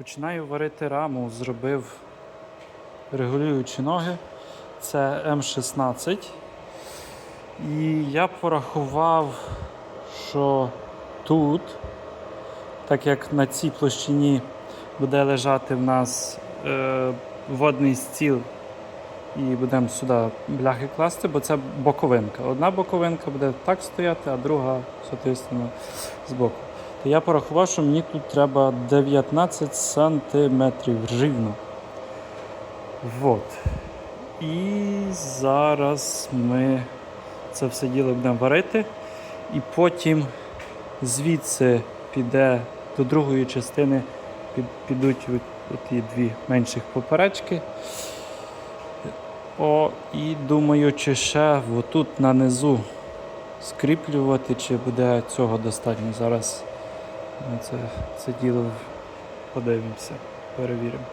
Починаю варити раму, зробив регулюючі ноги. Це М16. І я порахував, що тут, так як на цій площині буде лежати в нас е, водний стіл, і будемо сюди бляхи класти, бо це боковинка. Одна боковинка буде так стояти, а друга, соответственно, збоку. То я порахував, що мені тут треба 19 сантиметрів рівно. Вот. І зараз ми це все діло будемо варити. І потім звідси піде до другої частини, під, підуть ті дві менших поперечки. О, і думаю, чи ще отут на низу скріплювати, чи буде цього достатньо. Зараз ми це, це діло подивимося, перевіримо.